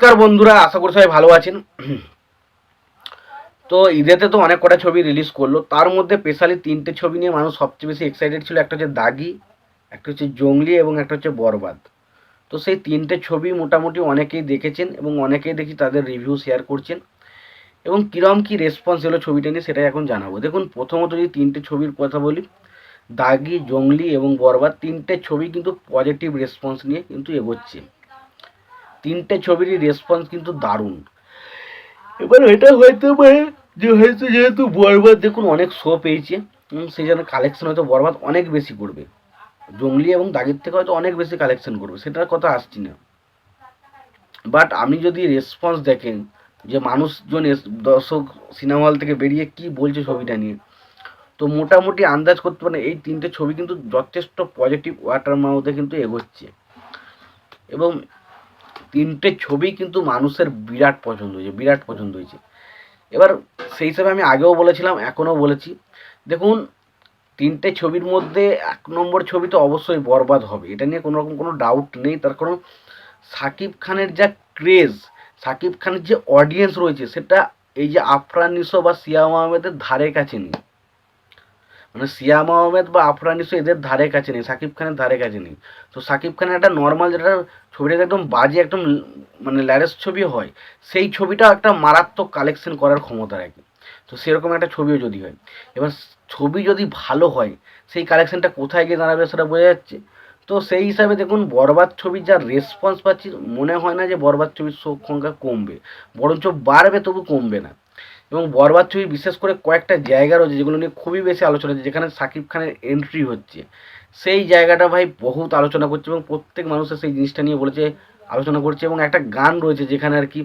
নমস্কার বন্ধুরা, আশা করি সবাই ভালো আছেন। তো ঈদেতে তো অনেক কটা ছবি রিলিজ করল। তার মধ্যে স্পেশালি তিনটে ছবি নিয়ে মানুষ সবচেয়ে বেশি এক্সাইটেড ছিল। একটা হচ্ছে দাগি, একটা হচ্ছে জঙ্গলি এবং একটা হচ্ছে বরবাদ। তো সেই তিনটে ছবি মোটামুটি অনেকেই দেখেছেন এবং অনেকেই দেখি তাদের রিভিউ শেয়ার করছেন। এবং কীরকম কী রেসপন্স এলো ছবিটা নিয়ে সেটাই এখন জানাব। দেখুন, প্রথমত যদি তিনটে ছবির কথা বলি, দাগি, জঙ্গলি এবং বরবাদ, তিনটে ছবি কিন্তু পজিটিভ রেসপন্স নিয়ে কিন্তু এগোচ্ছে। তিনটে ছবিরই রেসপন্স কিন্তু দারুণ। এবার এটা হয়তো পারে যে হয়তো যেহেতু বরবাদ দেখুন অনেক শো পেয়েছে সেই জন্য কালেকশন হয়তো বরবাদ অনেক বেশি করবে। জঙ্গলি এবং দাগের থেকে হয়তো অনেক বেশি কালেকশন করবে, সেটার কথা আসছি না। বাট আপনি যদি রেসপন্স দেখেন, যে মানুষজন দর্শক সিনেমা হল থেকে বেরিয়ে কি বলছে ছবিটা নিয়ে, তো মোটামুটি আন্দাজ করতে পারেন এই তিনটে ছবি কিন্তু যথেষ্ট পজিটিভ ওয়াটার মাউথে কিন্তু এগোচ্ছে। এবং তিনটে ছবি কিন্তু মানুষের বিরাট পছন্দ হয়েছে, বিরাট পছন্দ হয়েছে। এবার সেই হিসাবে আমি আগেও বলেছিলাম, এখনও বলেছি। দেখুন, তিনটে ছবির মধ্যে এক নম্বর ছবি তো অবশ্যই বরবাদ হবে। এটা নিয়ে কোনো রকম কোনো ডাউট নেই। তার কারণ সাকিব খানের যা ক্রেজ সাকিব খানের যে অডিয়েন্স রয়েছে, সেটা এই যে আফরান বা সিয়াম আহমেদের ধারে কাছে নেই। মানে সিয়াম আহমেদ বা আফরান এদের ধারে কাছে নেই, সাকিব খানের ধারে কাছে নেই। তো সাকিব খানের একটা নর্মাল যেটা ছবিটা একদম বাজে একদম মানে ল্যারেস ছবি হয়। সেই ছবিটা একটা মারাত্মক কালেকশন করার ক্ষমতা রাখে। তো সেরকম একটা ছবিও যদি হয়। এবার ছবি যদি ভালো হয়, সেই কালেকশনটা কোথায় গিয়ে দাঁড়াবে সেটা বোঝা যাচ্ছে। তো সেই হিসাবে দেখুন, বরবাদ ছবির যা রেসপন্স পাচ্ছি, মনে হয় না যে বরবাদ ছবির সংখ্যা কমবে। বরঞ্চ বাড়বে, তবু কমবে না। এবং বরবাদ ছবি বিশেষ করে কয়েকটা জায়গা রয়েছে যেগুলো নিয়ে খুবই বেশি আলোচনা হচ্ছে, যেখানে সাকিব খানের এন্ট্রি হচ্ছে। সেই জায়গাটা ভাই বহুত আলোচনা করছে এবং প্রত্যেক মানুষের সেই জিনিসটা নিয়ে বলেছে, আলোচনা করছে এবং একটা গান রয়েছে যেখানে আর কি,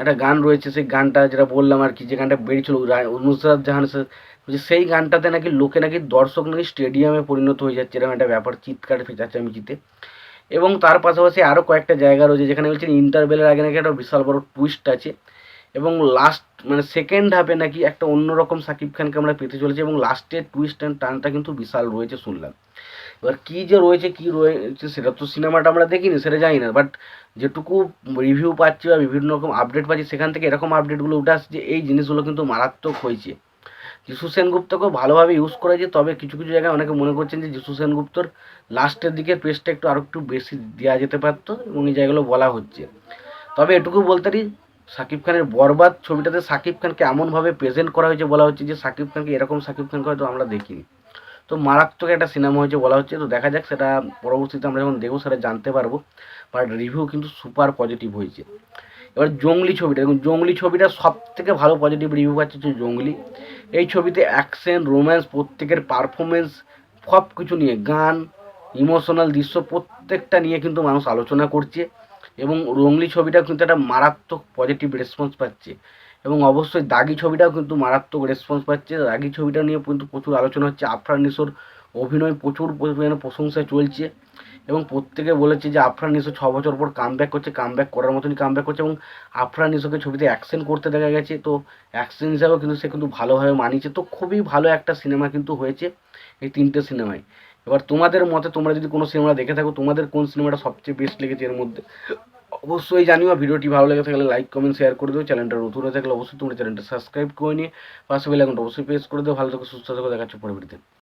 একটা গান রয়েছে সেই গানটা যেটা বললাম আর কি, যে গানটা বেরিয়েছিল নুসরাত জাহান সেই গানটাতে নাকি লোকে নাকি দর্শক নাকি স্টেডিয়ামে পরিণত হয়ে যাচ্ছে, এরকম একটা ব্যাপার, চিৎকার চেঁচামেচিতে এবং তার পাশাপাশি আরও কয়েকটা জায়গা রয়েছে যেখানে বলছেন ইন্টারভেলের আগে নাকি একটা বিশাল বড় টুইস্ট আছে এবং লাস্ট মানে সেকেন্ড হাফে নাকি একটা অন্যরকম সাকিব খানকে আমরা পেতে চলেছি এবং লাস্টের টুইস্ট অ্যান্ড টার্নটা কিন্তু বিশাল রয়েছে শুনলাম। এবার কী যে রয়েছে, কী রয়েছে সেটা তো সিনেমাটা আমরা দেখিনি, সেটা জানি না। বাট যেটুকু রিভিউ পাচ্ছি বা বিভিন্ন রকম আপডেট পাচ্ছি, সেখান থেকে এরকম আপডেটগুলো উঠে আসছে যে এই জিনিসগুলো কিন্তু মারাত্মক হয়েছে। যিশু সেনগুপ্তকেও ভালোভাবে ইউজ করেছে তবে কিছু কিছু জায়গায় অনেকে মনে করছেন যে যিশু সেনগুপ্তর লাস্টের দিকে পেজটা একটু আরও একটু বেশি দেওয়া যেতে পারতো এবং এই জায়গাগুলো বলা হচ্ছে। তবে এটুকু বলতে পারি সাকিব খানের বরবাদ ছবিটাতে সাকিব খানকে এমনভাবে প্রেজেন্ট করা হয়েছে, বলা হচ্ছে যে সাকিব খানকে এরকম সাকিব খানকে হয়তো আমরা দেখিনি। তো মারাত্মক একটা সিনেমা হয়েছে বলা হচ্ছে। তো দেখা যাক, সেটা পরবর্তীতে আমরা যখন দেখব, সেটা জানতে পারব। বাট রিভিউ কিন্তু সুপার পজিটিভ হয়েছে। এবার জঙ্গলি ছবিটা, দেখুন, জঙ্গলি ছবিটা সব থেকে ভালো পজিটিভ রিভিউ পাচ্ছে হচ্ছে জঙ্গলি। এই ছবিতে অ্যাকশন রোম্যান্স প্রত্যেকের পারফরমেন্স সব কিছু নিয়ে, গান ইমোশনাল দৃশ্য, প্রত্যেকটা নিয়ে কিন্তু মানুষ আলোচনা করছে। এবং রঙলি ছবিটাও কিন্তু একটা মারাত্মক পজিটিভ রেসপন্স পাচ্ছে। এবং অবশ্যই দাগি ছবিটাও কিন্তু মারাত্মক রেসপন্স পাচ্ছে। দাগি ছবিটা নিয়ে কিন্তু প্রচুর আলোচনা হচ্ছে। আফরান নিশোর অভিনয় প্রচুর পরিমাণে প্রশংসা চলছে এবং প্রত্যেকে বলেছে যে আফরান নিশো ছ বছর পর কাম করছে কাম করার মতনই কাম করছে এবং আফরান নিশোকে ছবিতে অ্যাকশন করতে দেখা গেছে। তো অ্যাকশন হিসাবেও কিন্তু সে কিন্তু ভালোভাবে মানিয়েছে। তো খুবই ভালো একটা সিনেমা কিন্তু হয়েছে এই তিনটে সিনেমায় এবার তোমাদের মতে তোমরা যদি কোনো সিনেমা দেখে থাকো, তোমাদের কোন সিনেমাটা সবচেয়ে বেস্ট লেগেছে এর মধ্যে? অবশ্যই জানিও, ভিডিওটি ভালো লেগে থাকলে লাইক কমেন্ট শেয়ার করে দিও। চ্যানেলটা নতুন হয়ে থাকলে অবশ্যই তোমরা চ্যানেলটা সাবস্ক্রাইব করে নিয়ে পাশে বেল অবশ্যই প্রেস করে দিও। ভালো থাকো, সুস্থ থাকো দেখাচ্ছ পরবর্তীতে